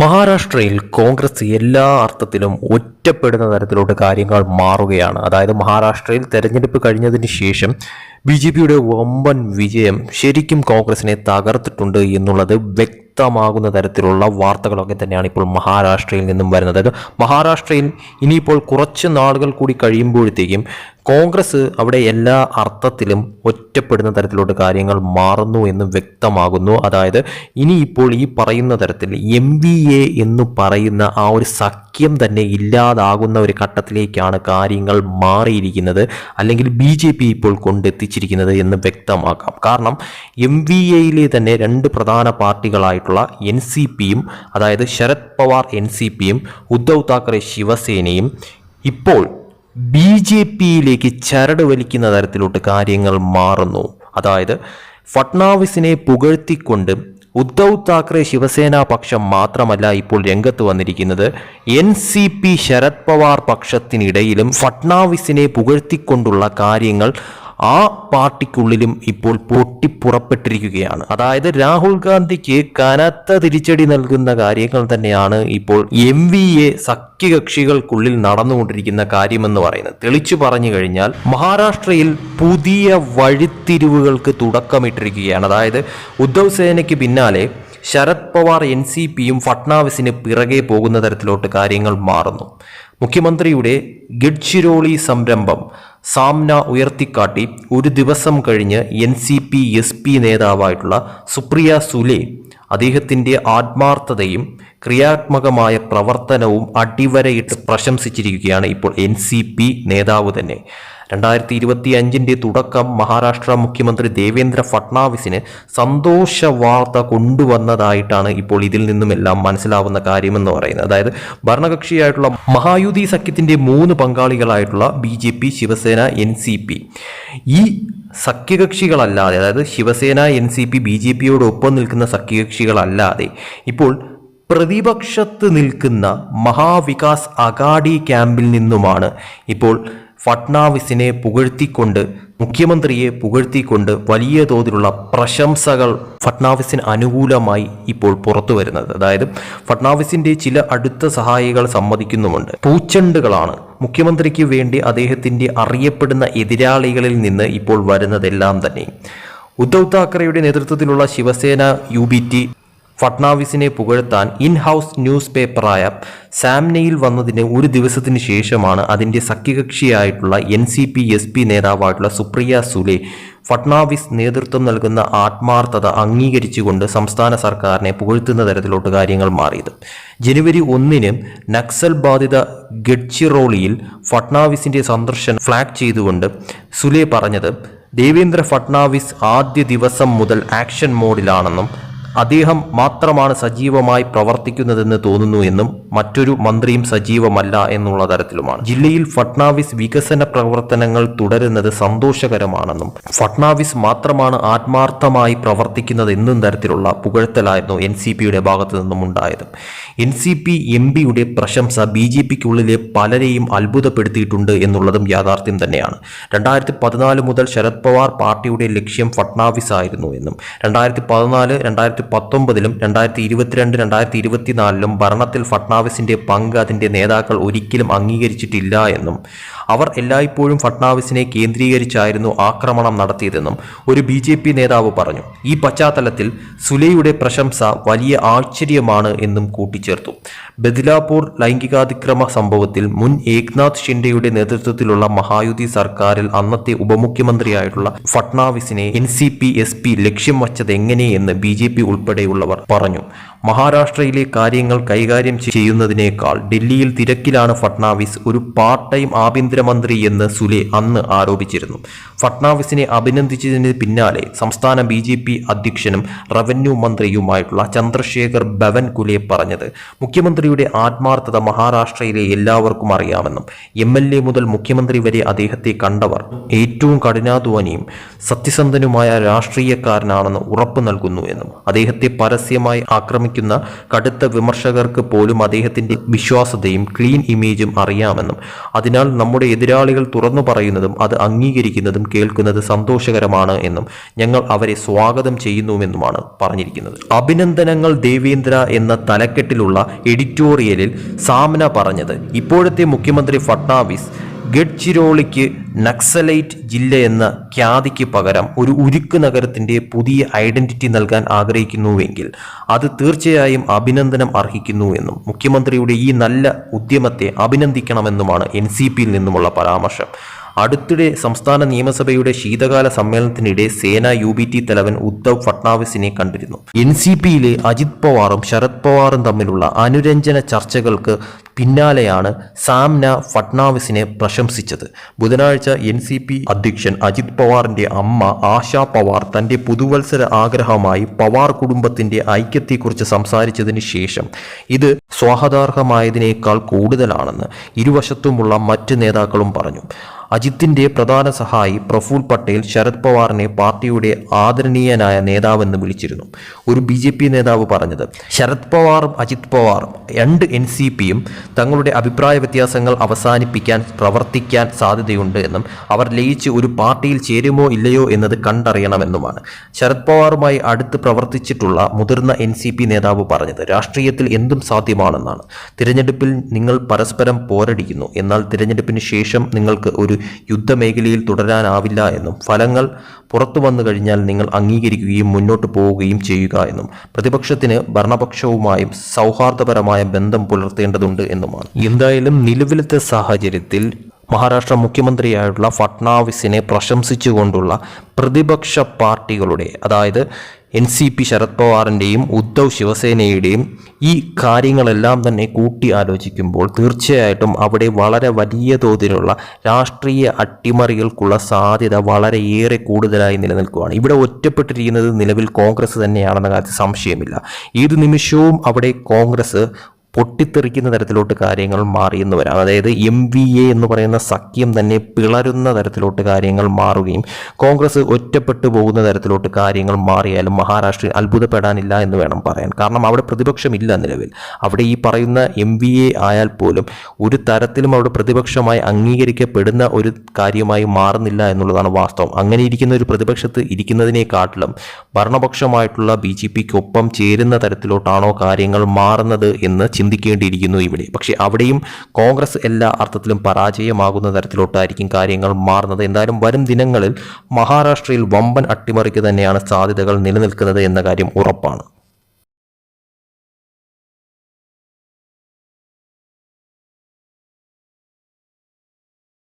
മഹാരാഷ്ട്രയിൽ കോൺഗ്രസ് എല്ലാ അർത്ഥത്തിലും ഒറ്റപ്പെടുന്ന തരത്തിലോട്ട് കാര്യങ്ങൾ മാറുകയാണ്. അതായത് മഹാരാഷ്ട്രയിൽ തെരഞ്ഞെടുപ്പ് കഴിഞ്ഞതിന് ശേഷം ബി ജെ പിയുടെ വമ്പൻ വിജയം ശരിക്കും കോൺഗ്രസിനെ തകർത്തിട്ടുണ്ട് എന്നുള്ളത് വ്യക്തമാകുന്ന തരത്തിലുള്ള വാർത്തകളൊക്കെ തന്നെയാണ് ഇപ്പോൾ മഹാരാഷ്ട്രയിൽ നിന്നും വരുന്നത്. അതായത് മഹാരാഷ്ട്രയിൽ ഇനിയിപ്പോൾ കുറച്ച് നാളുകൾ കൂടി കഴിയുമ്പോഴത്തേക്കും കോൺഗ്രസ് അവിടെ എല്ലാ അർത്ഥത്തിലും ഒറ്റപ്പെടുന്ന തരത്തിലോട്ട് കാര്യങ്ങൾ മാറുന്നു എന്ന് വ്യക്തമാകുന്നു. അതായത് ഇനിയിപ്പോൾ ഈ പറയുന്ന തരത്തിൽ എം എന്ന് പറയുന്ന ആ ഒരു സഖ്യം തന്നെ ഇല്ലാതാകുന്ന ഒരു ഘട്ടത്തിലേക്കാണ് കാര്യങ്ങൾ മാറിയിരിക്കുന്നത് അല്ലെങ്കിൽ ബി ജെ പി ഇപ്പോൾ കൊണ്ടെത്തിച്ചിരിക്കുന്നത് എന്ന് വ്യക്തമാക്കാം. കാരണം എം വി എയിലെ തന്നെ രണ്ട് പ്രധാന പാർട്ടികളായിട്ടുള്ള എൻ സി പിയും അതായത് ശരത് പവാർ എൻ സി പിയും ഉദ്ധവ് താക്കറെ ശിവസേനയും ഇപ്പോൾ ബി ജെ പിയിലേക്ക് ചരട് വലിക്കുന്ന തരത്തിലോട്ട് കാര്യങ്ങൾ മാറുന്നു. അതായത് ഫട്നാവിസിനെ പുകഴ്ത്തിക്കൊണ്ട് ഉദ്ധവ് താക്കറെ ശിവസേന പക്ഷം മാത്രമല്ല ഇപ്പോൾ രംഗത്ത് വന്നിരിക്കുന്നത്. N C P Sharad Pawar പക്ഷത്തിനിടയിലും ഫട്നാവിസിനെ പുകഴ്ത്തിക്കൊണ്ടുള്ള കാര്യങ്ങൾ ആ പാർട്ടിക്കുള്ളിലും ഇപ്പോൾ പൊട്ടിപ്പുറപ്പെട്ടിരിക്കുകയാണ്. അതായത് രാഹുൽ ഗാന്ധിക്ക് കനത്ത തിരിച്ചടി നൽകുന്ന കാര്യങ്ങൾ തന്നെയാണ് ഇപ്പോൾ എം വി എ സഖ്യകക്ഷികൾക്കുള്ളിൽ നടന്നുകൊണ്ടിരിക്കുന്ന കാര്യമെന്ന് പറയുന്നത്. തെളിച്ചു പറഞ്ഞു കഴിഞ്ഞാൽ മഹാരാഷ്ട്രയിൽ പുതിയ വഴിത്തിരിവുകൾക്ക് തുടക്കമിട്ടിരിക്കുകയാണ്. അതായത് ഉദ്ധവ് സേനയ്ക്ക് പിന്നാലെ ശരത് പവാർ എൻ സി പിയും ഫട്നാവിസിന് പിറകെ പോകുന്ന തരത്തിലോട്ട് കാര്യങ്ങൾ മാറുന്നു. മുഖ്യമന്ത്രിയുടെ ഗഡ്ചിരോളി സംരംഭം സാംന ഉയർത്തിക്കാട്ടി ഒരു ദിവസം കഴിഞ്ഞ് N C P S P നേതാവായിട്ടുള്ള Supriya Sule അദ്ദേഹത്തിന്റെ ആത്മാർത്ഥതയും ക്രിയാത്മകമായ പ്രവർത്തനവും അടിവരയിട്ട് പ്രശംസിച്ചിരിക്കുകയാണ് ഇപ്പോൾ എൻ നേതാവ് തന്നെ. രണ്ടായിരത്തി ഇരുപത്തി അഞ്ചിന്റെ തുടക്കം മഹാരാഷ്ട്ര മുഖ്യമന്ത്രി ദേവേന്ദ്ര ഫട്നാവിസിന് സന്തോഷ വാർത്ത കൊണ്ടുവന്നതായിട്ടാണ് ഇപ്പോൾ ഇതിൽ നിന്നുമെല്ലാം മനസ്സിലാവുന്ന കാര്യമെന്ന് പറയുന്നത്. അതായത് ഭരണകക്ഷിയായിട്ടുള്ള മഹായുതി സഖ്യത്തിന്റെ മൂന്ന് പങ്കാളികളായിട്ടുള്ള B J P Shivsena N C P. ഈ സഖ്യകക്ഷികളല്ലാതെ അതായത് Shivsena N C P B J പിയോടൊപ്പം നിൽക്കുന്ന സഖ്യകക്ഷികളല്ലാതെ ഇപ്പോൾ പ്രതിപക്ഷത്ത് നിൽക്കുന്ന മഹാവികാസ് അഗാഡി ക്യാമ്പിൽ നിന്നുമാണ് ഇപ്പോൾ ഫട്നാവിസിനെ പുകഴ്ത്തിക്കൊണ്ട് മുഖ്യമന്ത്രിയെ പുകഴ്ത്തിക്കൊണ്ട് വലിയ തോതിലുള്ള പ്രശംസകൾ ഫട്നാവിസിന് അനുകൂലമായി ഇപ്പോൾ പുറത്തു വരുന്നത്. അതായത് ഫട്നാവിസിന്റെ ചില അടുത്ത സഹായികൾ സമ്മതിക്കുന്നുമുണ്ട്. പൂച്ചണ്ടുകളാണ്. മുഖ്യമന്ത്രിക്ക് വേണ്ടി അദ്ദേഹത്തിന്റെ അറിയപ്പെടുന്ന എതിരാളികളിൽ നിന്ന് ഇപ്പോൾ വരുന്നതെല്ലാം തന്നെ. ഉദ്ധവ് താക്കറെയുടെ നേതൃത്വത്തിലുള്ള ശിവസേന യു ബി ടി ഫട്നാവിസിനെ പുകഴ്ത്താൻ ഇൻ ഹൗസ് ന്യൂസ് പേപ്പറായ സാംനയിൽ വന്നതിന് ഒരു ദിവസത്തിന് ശേഷമാണ് അതിന്റെ സഖ്യകക്ഷിയായിട്ടുള്ള N C P S P നേതാവായിട്ടുള്ള Supriya Sule Fadnavis നേതൃത്വം നൽകുന്ന ആത്മാർത്ഥത അംഗീകരിച്ചുകൊണ്ട് സംസ്ഥാന സർക്കാരിനെ പുകഴ്ത്തുന്ന തരത്തിലോട്ട് കാര്യങ്ങൾ മാറിയത്. ജനുവരി ഒന്നിന് നക്സൽ ബാധിത ഗഡ്ചിറോളിയിൽ ഫട്നാവിസിന്റെ സന്ദർശനം ഫ്ലാഗ് ചെയ്തുകൊണ്ട് സുലെ പറഞ്ഞത് ദേവേന്ദ്ര ഫട്നാവിസ് ആദ്യ ദിവസം മുതൽ ആക്ഷൻ മോഡിലാണെന്നും അദ്ദേഹം മാത്രമാണ് സജീവമായി പ്രവർത്തിക്കുന്നതെന്ന് തോന്നുന്നു എന്നും മറ്റൊരു മന്ത്രിയും സജീവമല്ല എന്നുള്ള തരത്തിലുമാണ്. ജില്ലയിൽ ഫട്നാവിസ് വികസന പ്രവർത്തനങ്ങൾ തുടരുന്നത് സന്തോഷകരമാണെന്നും ഫട്നാവിസ് മാത്രമാണ് ആത്മാർത്ഥമായി പ്രവർത്തിക്കുന്നത് എന്നും തരത്തിലുള്ള പുകഴ്ത്തലായിരുന്നു എൻ സി പിയുടെ ഭാഗത്തു നിന്നും ഉണ്ടായത്. എൻ സി പി എം പിയുടെ പ്രശംസ ബി ജെ പിക്കുള്ളിലെ പലരെയും അത്ഭുതപ്പെടുത്തിയിട്ടുണ്ട് എന്നുള്ളതും യാഥാർത്ഥ്യം തന്നെയാണ്. രണ്ടായിരത്തി പതിനാല് മുതൽ ശരത് പവാർ പാർട്ടിയുടെ ലക്ഷ്യം ഫട്നാവിസ് ആയിരുന്നു എന്നും രണ്ടായിരത്തി പതിനാല് രണ്ടായിരത്തി പത്തൊമ്പതിലും രണ്ടായിരത്തി ഇരുപത്തിരണ്ട് രണ്ടായിരത്തി ഇരുപത്തിനാലിലും ഭരണത്തിൽ ഫട്നാവിസിന്റെ പങ്ക് അതിന്റെ നേതാക്കൾ ഒരിക്കലും അംഗീകരിച്ചിട്ടില്ല എന്നും അവർ എല്ലായ്പ്പോഴും ഫട്നാവിസിനെ കേന്ദ്രീകരിച്ചായിരുന്നു ആക്രമണം നടത്തിയതെന്നും ഒരു ബി ജെ പി നേതാവ് പറഞ്ഞു. ഈ പശ്ചാത്തലത്തിൽ സുലയുടെ പ്രശംസ വലിയ ആശ്ചര്യമാണ് എന്നും കൂട്ടിച്ചേർത്തു. ബദിലാപൂർ ലൈംഗികാതിക്രമ സംഭവത്തിൽ മുൻ ഏക്നാഥ് ഷിൻഡെയുടെ നേതൃത്വത്തിലുള്ള മഹായുതി സർക്കാരിൽ അന്നത്തെ ഉപമുഖ്യമന്ത്രിയായിട്ടുള്ള ഫട്നാവിസിനെ N C P S P ലക്ഷ്യം വച്ചത് എങ്ങനെയെന്ന് ബി ജെ പി ഉൾപ്പെടെയുള്ളവർ പറഞ്ഞു. മഹാരാഷ്ട്രയിലെ കാര്യങ്ങൾ കൈകാര്യം ചെയ്യുന്നതിനേക്കാൾ ഡൽഹിയിൽ തിരക്കിലാണ് ഫട്നാവിസ് ഒരു പാർട്ട് ടൈം ആഭ്യന്തരമന്ത്രി എന്ന് സുലെ അന്ന് ആരോപിച്ചിരുന്നു. ഫട്നാവിസിനെ അഭിനന്ദിച്ചതിന് പിന്നാലെ സംസ്ഥാന ബി ജെ പി അധ്യക്ഷനും റവന്യൂ മന്ത്രിയുമായിട്ടുള്ള ചന്ദ്രശേഖർ ബവൻ കുലെ പറഞ്ഞത്. മുഖ്യമന്ത്രിയുടെ ആത്മാർത്ഥത മഹാരാഷ്ട്രയിലെ എല്ലാവർക്കും അറിയാമെന്നും എം എൽ എ മുതൽ മുഖ്യമന്ത്രി വരെ അദ്ദേഹത്തെ കണ്ടവർ ഏറ്റവും കഠിനാധ്വാനിയും സത്യസന്ധനുമായ രാഷ്ട്രീയക്കാരനാണെന്ന് ഉറപ്പു നൽകുന്നു എന്നും അദ്ദേഹത്തെ പരസ്യമായി ആക്രമിക്കുന്ന പിന്തുണയ്ക്കുന്ന കടുത്ത വിമർശകർക്ക് പോലും അദ്ദേഹത്തിന്റെ വിശ്വാസതയും ക്ലീൻ ഇമേജും അറിയാമെന്നും അതിനാൽ നമ്മുടെ എതിരാളികൾ തുറന്നു പറയുന്നതും അത് അംഗീകരിക്കുന്നതും കേൾക്കുന്നത് സന്തോഷകരമാണ് എന്നും ഞങ്ങൾ അവരെ സ്വാഗതം ചെയ്യുന്നുവെന്നുമാണ് പറഞ്ഞിരിക്കുന്നത്. അഭിനന്ദനങ്ങൾ ദേവേന്ദ്ര എന്ന തലക്കെട്ടിലുള്ള എഡിറ്റോറിയലിൽ സാമന പറഞ്ഞത് ഇപ്പോഴത്തെ മുഖ്യമന്ത്രി ഫട്നാവിസ് ഗഡ്ചിരോളിക്ക് നക്സലൈറ്റ് ജില്ല എന്ന ഖ്യാതിക്ക് പകരം ഒരു ഉരുക്ക് നഗരത്തിന്റെ പുതിയ ഐഡന്റിറ്റി നൽകാൻ ആഗ്രഹിക്കുന്നുവെങ്കിൽ അത് തീർച്ചയായും അഭിനന്ദനം അർഹിക്കുന്നു എന്നും മുഖ്യമന്ത്രിയുടെ ഈ നല്ല ഉദ്യമത്തെ അഭിനന്ദിക്കണമെന്നുമാണ് എൻ സി പിയിൽ നിന്നുമുള്ള പരാമർശം. അടുത്തിടെ സംസ്ഥാന നിയമസഭയുടെ ശീതകാല സമ്മേളനത്തിനിടെ സേന യു ബി ടി തലവൻ ഉദ്ധവ് ഫട്നാവിസിനെ കണ്ടിരുന്നു. എൻ സി പിയിലെ അജിത് പവാറും ശരത് പവാറും തമ്മിലുള്ള അനുരഞ്ജന ചർച്ചകൾക്ക് പിന്നാലെയാണ് സാംന ഫട്നാവിസിനെ പ്രശംസിച്ചത്. ബുധനാഴ്ച എൻ സി പി അധ്യക്ഷൻ അജിത് പവാറിന്റെ അമ്മ ആശാ പവാർ തന്റെ പുതുവത്സര ആഗ്രഹമായി പവാർ കുടുംബത്തിന്റെ ഐക്യത്തെക്കുറിച്ച് സംസാരിച്ചതിന് ശേഷം ഇത് സ്വാഗതാർഹമായതിനേക്കാൾ കൂടുതലാണെന്ന് ഇരുവശത്തുമുള്ള മറ്റ് നേതാക്കളും പറഞ്ഞു. അജിത്തിന്റെ പ്രധാന സഹായി പ്രഫുൽ പട്ടേൽ ശരത് പവാറിനെ പാർട്ടിയുടെ ആദരണീയനായ നേതാവെന്ന് വിളിച്ചിരുന്നു. ഒരു ബി ജെ പി നേതാവ് പറഞ്ഞത് ശരത് പവാറും അജിത് പവാറും രണ്ട് എൻ സി പിയും തങ്ങളുടെ അഭിപ്രായ വ്യത്യാസങ്ങൾ അവസാനിപ്പിക്കാൻ പ്രവർത്തിക്കാൻ സാധ്യതയുണ്ട് എന്നും അവർ ലയിച്ച് ഒരു പാർട്ടിയിൽ ചേരുമോ ഇല്ലയോ എന്നത് കണ്ടറിയണമെന്നുമാണ്. ശരത് പവാറുമായി അടുത്ത് പ്രവർത്തിച്ചിട്ടുള്ള മുതിർന്ന എൻ നേതാവ് പറഞ്ഞത് രാഷ്ട്രീയത്തിൽ എന്തും സാധ്യമാണെന്നാണ് തിരഞ്ഞെടുപ്പിൽ നിങ്ങൾ പരസ്പരം പോരടിക്കുന്നു. എന്നാൽ തിരഞ്ഞെടുപ്പിന് ശേഷം നിങ്ങൾക്ക് ഒരു യുദ്ധമേഖലയിൽ തുടരാനാവില്ല എന്നും ഫലങ്ങൾ പുറത്തു വന്നു കഴിഞ്ഞാൽ നിങ്ങൾ അംഗീകരിക്കുകയും മുന്നോട്ട് പോവുകയും ചെയ്യുക എന്നും പ്രതിപക്ഷത്തിന് ഭരണപക്ഷവുമായും സൗഹാർദ്ദപരമായ ബന്ധം പുലർത്തേണ്ടതുണ്ട് എന്നുമാണ്. എന്തായാലും നിലവിലത്തെ സാഹചര്യത്തിൽ മഹാരാഷ്ട്ര മുഖ്യമന്ത്രിയായിട്ടുള്ള ഫട്നാവിസിനെ പ്രശംസിച്ചുകൊണ്ടുള്ള പ്രതിപക്ഷ പാർട്ടികളുടെ അതായത് എൻ സി പി ശരത് പവാറിന്റെയും ഉദ്ധവ് ശിവസേനയുടെയും ഈ കാര്യങ്ങളെല്ലാം തന്നെ കൂട്ടി ആലോചിക്കുമ്പോൾ തീർച്ചയായിട്ടും അവിടെ വളരെ വലിയ തോതിലുള്ള രാഷ്ട്രീയ അട്ടിമറികൾക്കുള്ള സാധ്യത വളരെയേറെ കൂടുതലായി നിലനിൽക്കുകയാണ് ഇവിടെ ഒറ്റപ്പെട്ടിരിക്കുന്നത് നിലവിൽ കോൺഗ്രസ് തന്നെയാണെന്ന കാര്യത്തിൽ സംശയമില്ല. ഏത് നിമിഷവും അവിടെ കോൺഗ്രസ് പൊട്ടിത്തെറിക്കുന്ന തരത്തിലോട്ട് കാര്യങ്ങൾ മാറിയെന്ന് വരാം അതായത് എം വി എ എന്ന് പറയുന്ന സഖ്യം തന്നെ പിളരുന്ന തരത്തിലോട്ട് കാര്യങ്ങൾ മാറുകയും കോൺഗ്രസ് ഒറ്റപ്പെട്ടു പോകുന്ന തരത്തിലോട്ട് കാര്യങ്ങൾ മാറിയാലും മഹാരാഷ്ട്രയിൽ അത്ഭുതപ്പെടാനില്ല എന്ന് വേണം പറയാൻ. കാരണം അവിടെ പ്രതിപക്ഷമില്ല നിലവിൽ. അവിടെ ഈ പറയുന്ന എം വി എ ആയാൽ പോലും ഒരു തരത്തിലും അവിടെ പ്രതിപക്ഷമായി അംഗീകരിക്കപ്പെടുന്ന ഒരു കാര്യമായി മാറുന്നില്ല എന്നുള്ളതാണ് വാസ്തവം. അങ്ങനെ ഇരിക്കുന്ന ഒരു പ്രതിപക്ഷത്ത് ഇരിക്കുന്നതിനെക്കാട്ടിലും ഭരണപക്ഷമായിട്ടുള്ള ബി ജെ പിക്കൊപ്പം ചേരുന്ന തരത്തിലോട്ടാണോ കാര്യങ്ങൾ മാറുന്നത് എന്ന് ചിന്തിക്കേണ്ടിയിരിക്കുന്നു ഇവിടെ. പക്ഷേ അവിടെയും കോൺഗ്രസ് എല്ലാ അർത്ഥത്തിലും പരാജയമാകുന്ന തരത്തിലോട്ടായിരിക്കും കാര്യങ്ങൾ മാറുന്നത്. എന്തായാലും വരും ദിനങ്ങളിൽ മഹാരാഷ്ട്രയിൽ വമ്പൻ അട്ടിമറിക്ക് തന്നെയാണ് സാധ്യതകൾ നിലനിൽക്കുന്നത് എന്ന കാര്യം ഉറപ്പാണ്.